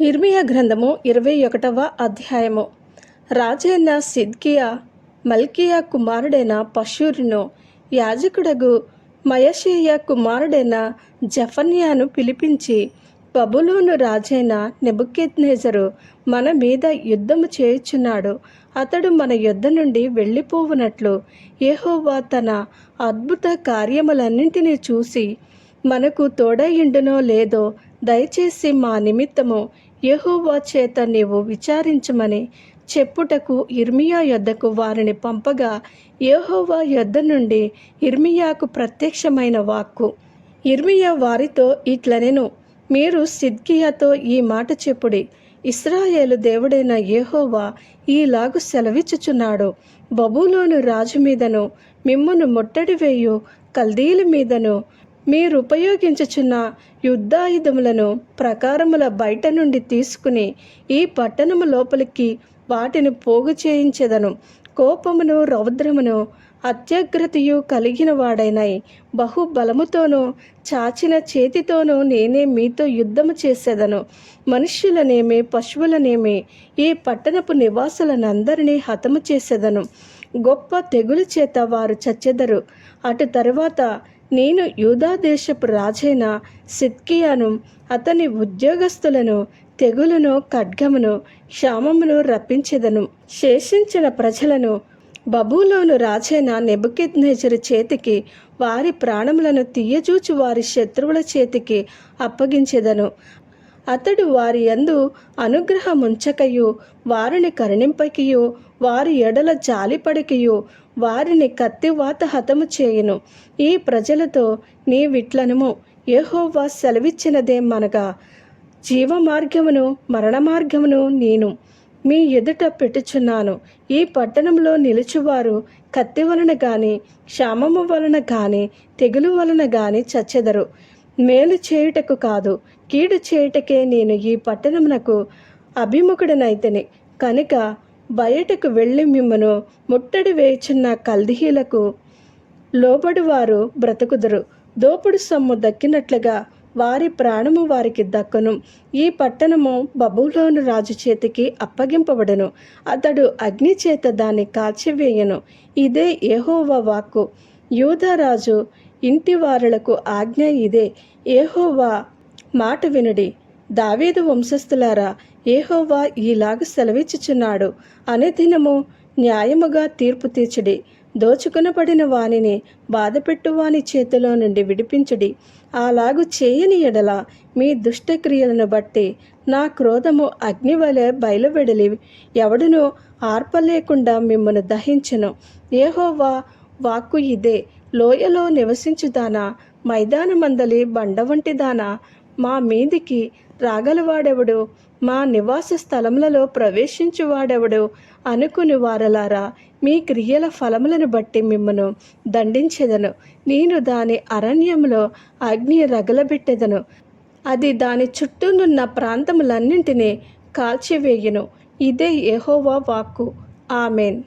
ఇర్మియా గ్రంథము ఇరవై ఒకటవ అధ్యాయము. రాజైన సిద్కియా మల్కియా కుమారుడైన పశూరును యాజకుడగు మయషేయ కుమారుడైన జఫన్యాను పిలిపించి బబులోను రాజైన నెబుకెత్నేజరు మన మీద యుద్ధము చేయుచున్నాడు. అతడు మన యుద్ధ నుండి వెళ్ళిపోవునట్లు ఏహోవా తన అద్భుత కార్యములన్నింటినీ చూసి మనకు తోడయుండునో లేదో దయచేసి మా నిమిత్తము యెహోవా చేత నీవు విచారించమని చెప్పుటకు ఇర్మియా యొద్దకు వారిని పంపగా యెహోవా యొద్ద నుండి ఇర్మియాకు ప్రత్యక్షమైన వాక్కు. ఇర్మియా వారితో ఇట్లనెను మీరు సిద్కియాతో ఈ మాట చెప్పుడి. ఇస్రాయేలు దేవుడైన యెహోవా ఈలాగు సెలవిచ్చుచున్నాడు. బబులోను రాజు మీదను మిమ్మును ముట్టడి వేయు కల్దీల మీదను మీరు ఉపయోగించుచున్న యుద్ధాయుధములను ప్రకారముల బయట నుండి తీసుకుని ఈ పట్టణము లోపలికి వాటిని పోగు చేయించెదను. కోపమును రౌద్రమును అత్యగ్రతయు కలిగిన వాడైనై బహుబలముతోనూ చాచిన చేతితోనూ నేనే మీతో యుద్ధము చేసేదను. మనుష్యులనేమి పశువులనేమి ఈ పట్టణపు నివాసులనందరినీ హతము చేసేదను. గొప్ప తెగులు చేత వారు చచ్చెదరు. అటు తరువాత నేను యూదా దేశపు రాజైన సిద్కియాను అతని ఉద్యోగస్తులను తెగులును ఖడ్గమును క్షామమును రప్పించెదను. శేషించిన ప్రజలను బబులోను రాజైన నెబుకెద్నేజరు చేతికి వారి ప్రాణములను తీయజూచి వారి శత్రువుల చేతికి అప్పగించెదను. అతడు వారి యందు అనుగ్రహముంచకయు వారిని కరుణింపకయు వారి ఎడల జాలిపడకయు వారిని కత్తివాత హతము చేయును. ఈ ప్రజలతో నీ విట్లనము యెహోవా సెలవిచ్చినదే మనగా. జీవ మార్గమును మరణ మార్గమును నేను. మీ ఎదుట పెట్టుచున్నాను. ఈ పట్టణంలో నిలుచువారు కత్తి వలన గాని క్షామము వలన గాని తెగులు వలన గాని చచ్చెదరు. మేలు చేయుటకు కాదు కీడు చేయుటకే నేను ఈ పట్టణమునకు అభిముఖుడనైతని. కనుక బయటకు వెళ్ళి మిమ్మను ముట్టడి వేయుచున్న కల్దీయులకు లోబడివారు బ్రతుకుదరు. దోపుడు సొమ్ము దక్కినట్లుగా వారి ప్రాణము వారికి దక్కను. ఈ పట్టణము బబులోను రాజు చేతికి అప్పగింపబడను. అతడు అగ్ని చేత దాన్ని కాల్చివేయను. ఇదే యెహోవా వాక్కు. యూధరాజు ఇంటి వారులకు ఆజ్ఞ ఇదే. ఏహోవా మాట వినుడి. దావీదు వంశస్థులారా ఏహోవా ఈలాగ సెలవిచ్చుచున్నాడు. అనుదినము న్యాయముగా తీర్పు తీర్చడి. దోచుకునబడిన వానిని బాధపెట్టు వాని చేతిలో నుండి విడిపించుడి. అలాగు చేయని ఎడల మీ దుష్టక్రియలను బట్టి నా క్రోధము అగ్నివలె బయలువెడలి ఎవడును ఆర్పలేకుండా మిమ్మను దహించను. ఏహోవా వాక్కు ఇదే. లోయలో నివసించుదానా? మైదానమందలి బండ వంటిదానా? మా మీదికి రాగలవాడెవడు? మా నివాస స్థలములలో ప్రవేశించువాడెవడు? అనుకుని వారలారా మీ క్రియల ఫలములను బట్టి మిమ్మను దండించెదను. నేను దాని అరణ్యంలో అగ్ని రగలబెట్టెదను. అది దాని చుట్టూనున్న ప్రాంతములన్నింటినీ కాల్చివేయును. ఇదే ఎహోవా వాక్కు. ఆమెన్.